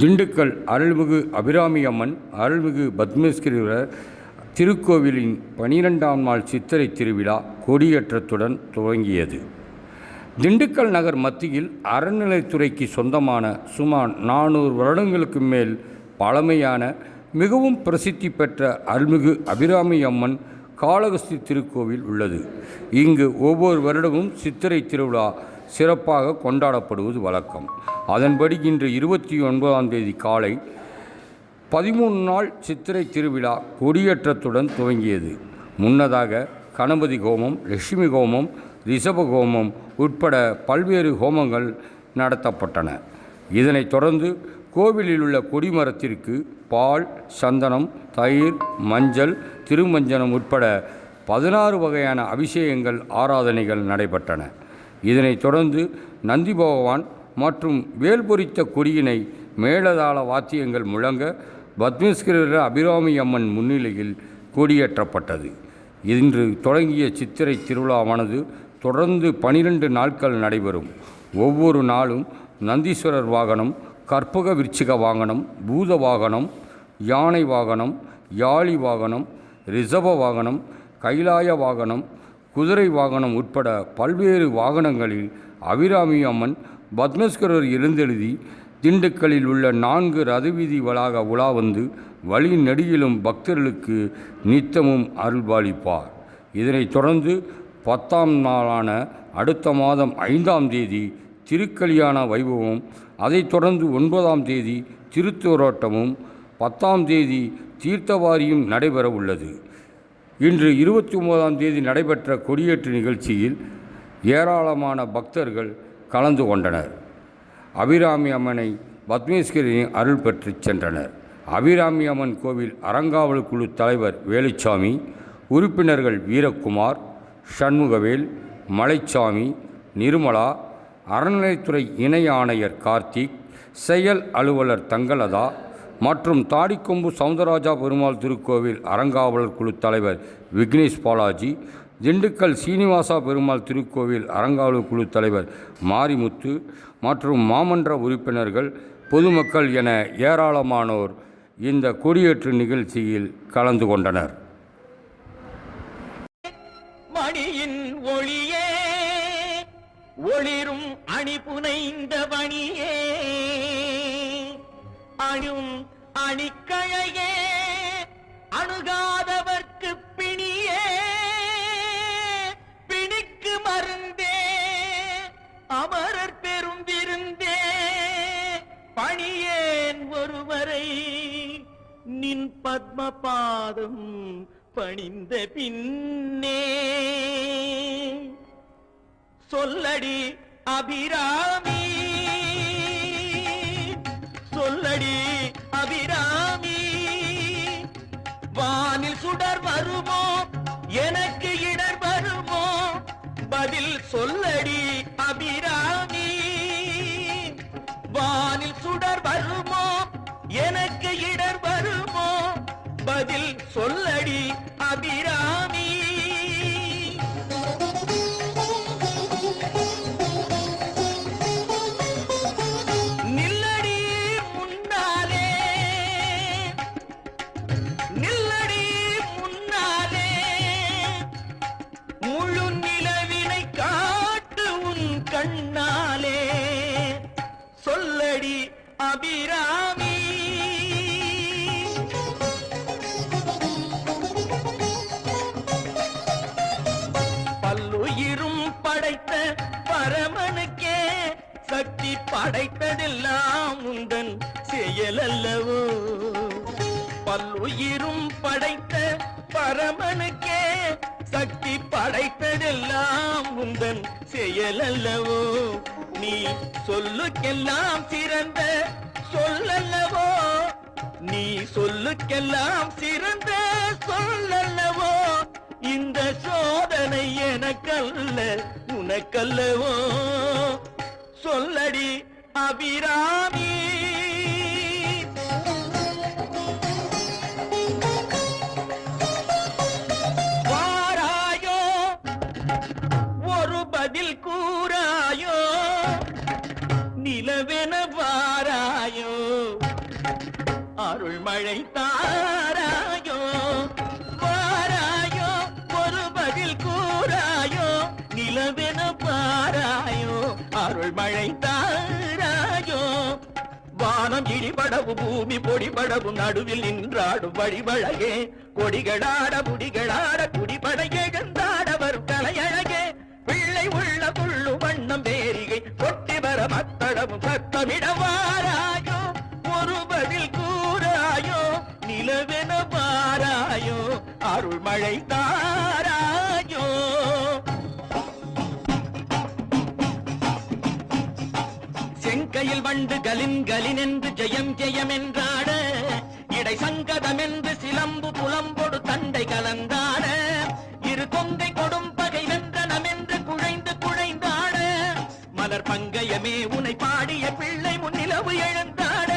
திண்டுக்கல் அருள்மிகு அபிராமி அம்மன் அருள்மிகு பத்மேஸ்வரர் திருக்கோவிலின் பனிரெண்டாம் நாள் சித்திரை திருவிழா கொடியேற்றத்துடன் துவங்கியது. திண்டுக்கல் நகர் மத்தியில் அறநிலைத்துறைக்கு சொந்தமான சுமார் நானூறு வருடங்களுக்கு மேல் பழமையான மிகவும் பிரசித்தி பெற்ற அருள்மிகு அபிராமி அம்மன் காளகஸ்தி திருக்கோவில் உள்ளது. இங்கு ஒவ்வொரு வருடமும் சித்திரை திருவிழா சிறப்பாக கொண்டாடப்படுவது வழக்கம். அதன்படி இன்று இருபத்தி ஒன்பதாம் தேதி காலை பதிமூணு நாள் சித்திரை திருவிழா கொடியேற்றத்துடன் துவங்கியது. முன்னதாக கணபதி ஹோமம் லட்சுமி ஹோமம் ரிஷப ஹோமம் உட்பட பல்வேறு ஹோமங்கள் நடத்தப்பட்டன. இதனைத் தொடர்ந்து கோவிலில் உள்ள கொடிமரத்திற்கு பால் சந்தனம் தயிர் மஞ்சள் திருமஞ்சனம் உட்பட பதினாறு வகையான அபிஷேகங்கள் ஆராதனைகள் நடைபெற்றன. இதனைத் தொடர்ந்து நந்தி பகவான் மற்றும் வேல் பொறித்த கொடியினை மேலதாள வாத்தியங்கள் முழங்க பத்மேஸ்வரர் அபிராமி அம்மன் முன்னிலையில் கொடியேற்றப்பட்டது. இன்று தொடங்கிய சித்திரை திருவிழாவானது தொடர்ந்து பனிரெண்டு நாட்கள் நடைபெறும். ஒவ்வொரு நாளும் நந்தீஸ்வரர் வாகனம் கற்பக விருச்சிக வாகனம் பூத வாகனம் யானை வாகனம் யாழி வாகனம் ரிஷப வாகனம் கைலாய வாகனம் குதிரை வாகனம் உட்பட பல்வேறு வாகனங்களில் அபிராமி அம்மன் பத்மேஸ்வரர் எழுந்தெழுதி திண்டுக்கல்லில் உள்ள நான்கு ரதவீதி வளாக உலா வந்து வழி நெடுகிலும் பக்தர்களுக்கு நித்தமும் அருள்பாலிப்பார். இதனைத் தொடர்ந்து பத்தாம் நாளான அடுத்த மாதம் ஐந்தாம் தேதி திருக்கல்யாண வைபவம் அதைத் தொடர்ந்து ஒன்பதாம் தேதி திருத்தோரோட்டமும் பத்தாம் தேதி தீர்த்தவாரியும் நடைபெற உள்ளது இன்று இருபத்தி ஒன்பதாம் தேதி நடைபெற்ற கொடியேற்று நிகழ்ச்சியில் ஏராளமான பக்தர்கள் கலந்து கொண்டனர். அபிராமி அம்மனை பத்மேஸ்வரியின் அருள் பெற்று சென்றனர். அபிராமி அம்மன் கோவில் அறங்காவல் குழு தலைவர் வேலுச்சாமி உறுப்பினர்கள் வீரக்குமார் சண்முகவேல் மலைச்சாமி நிர்மலா அறநிலைத்துறை இணை ஆணையர் கார்த்திக் செயல் அலுவலர் தங்கலதா மற்றும் தாடிக்கொம்பு சவுந்தரராஜா பெருமாள் திருக்கோவில் அறங்காவலர் குழு தலைவர் விக்னேஷ் பாலாஜி திண்டுக்கல் சீனிவாசா பெருமாள் திருக்கோவில் அறங்காவலர் குழு தலைவர் மாரிமுத்து மற்றும் மாமன்ற உறுப்பினர்கள் பொதுமக்கள் என ஏராளமானோர் இந்த கொடியேற்று நிகழ்ச்சியில் கலந்து கொண்டனர். மணியின் ஒளியே ஒளிரும் அணி புனைந்த பணியே அணும் அணிக்கழையே அணுகாதவர்க்கு பிணியே பிணிக்கு மருந்தே அமரர் பெருந்திருந்தே பணியேன் ஒருவரை நின் பத்மபாதம் பணிந்த பின்னே. சொல்லடி அபிராமி அபிராமி வானில் சுடர் வருமோ? எனக்கு இடர் வருமோ? பதில் சொல்லடி அபிராமி. வானில் சுடர் வருமோ? எனக்கு இடர் வருமோ? பதில் சொல்லடி அபிராமி. அபிராமி. பல்லுயிரும் படைத்த பரமனுக்கே சக்தி படைத்ததெல்லாம் உந்தன் செயலல்லவோ. பல்லுயிரும் படைத்த பரமனுக்கே சக்தி படைத்ததெல்லாம் உந்தன் செயலல்லவோ. நீ சொல்லுக்கெல்லாம் சிறந்த சொல்லல்லவோ? நீ சொல்லுக்கெல்லாம் சிறந்த சொல்லல்லவோ? இந்த சோதனை எனக்கல்ல உனக்கல்லவோ? சொல்லடி அபிராமி. வாராயோ ஒரு பதில் கூறாயோ? நிலவென அருள் மழை தாராயோ வாராயோ? ஒரு பதில் கூறாயோ? நிலவென பாராயோ? அருள் மழை தாராயோ வானம் இடிபடவு பூமி பொடிபடவும் நடுவில் நின்றாடும் வழிவழகே. கொடிகளாட புடிகளாட குடிபட எழுந்தாட வரும் கலையழகே. பிள்ளை உள்ள புள்ளு வண்ணம் வேரிகை கொட்டி வர மத்தடமும் சத்தமிடவாரா மழை தாராயோ செங்கையில் வண்டு கலின் கலின் என்று ஜெயம் ஜெயம் என்றாட. இடை சங்கதம் என்று சிலம்பு புலம்பொடு தண்டை கலந்தாட. இரு கொங்கை கொடும் பகை வென்றனம் என்று குழைந்து குழைந்தாட. மலர் பங்கயமே உனை பாடிய பிள்ளை முன்னிலவு எழுந்தாட.